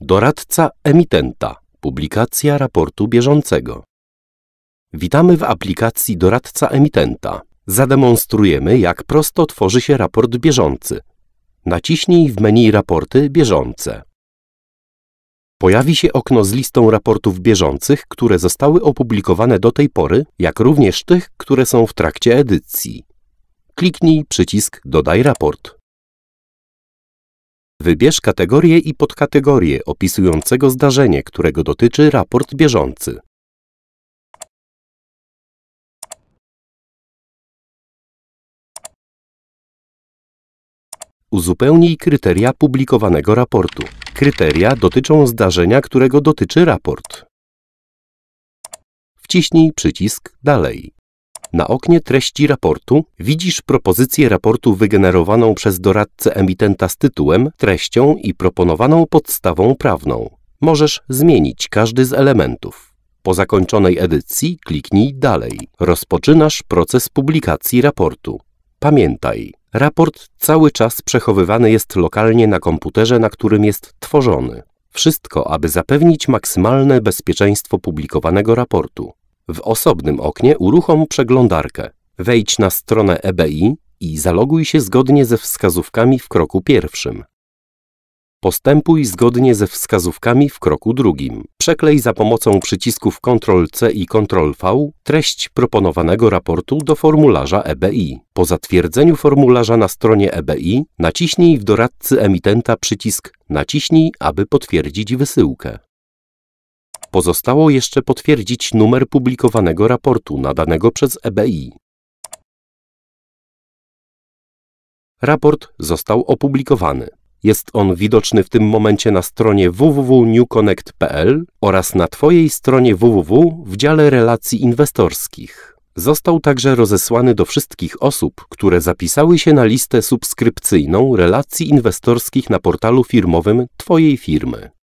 Doradca emitenta. Publikacja raportu bieżącego. Witamy w aplikacji Doradca emitenta. Zademonstrujemy, jak prosto tworzy się raport bieżący. Naciśnij w menu Raporty bieżące. Pojawi się okno z listą raportów bieżących, które zostały opublikowane do tej pory, jak również tych, które są w trakcie edycji. Kliknij przycisk Dodaj raport. Wybierz kategorię i podkategorię opisującego zdarzenie, którego dotyczy raport bieżący. Uzupełnij kryteria publikowanego raportu. Kryteria dotyczą zdarzenia, którego dotyczy raport. Wciśnij przycisk Dalej. Na oknie treści raportu widzisz propozycję raportu wygenerowaną przez doradcę emitenta z tytułem, treścią i proponowaną podstawą prawną. Możesz zmienić każdy z elementów. Po zakończonej edycji kliknij Dalej. Rozpoczynasz proces publikacji raportu. Pamiętaj, raport cały czas przechowywany jest lokalnie na komputerze, na którym jest tworzony. Wszystko, aby zapewnić maksymalne bezpieczeństwo publikowanego raportu. W osobnym oknie uruchom przeglądarkę. Wejdź na stronę EBI i zaloguj się zgodnie ze wskazówkami w kroku pierwszym. Postępuj zgodnie ze wskazówkami w kroku drugim. Przeklej za pomocą przycisków Ctrl-C i Ctrl-V treść proponowanego raportu do formularza EBI. Po zatwierdzeniu formularza na stronie EBI naciśnij w doradcy emitenta przycisk Naciśnij, aby potwierdzić wysyłkę. Pozostało jeszcze potwierdzić numer publikowanego raportu nadanego przez EBI. Raport został opublikowany. Jest on widoczny w tym momencie na stronie www.newconnect.pl oraz na Twojej stronie www w dziale relacji inwestorskich. Został także rozesłany do wszystkich osób, które zapisały się na listę subskrypcyjną relacji inwestorskich na portalu firmowym Twojej firmy.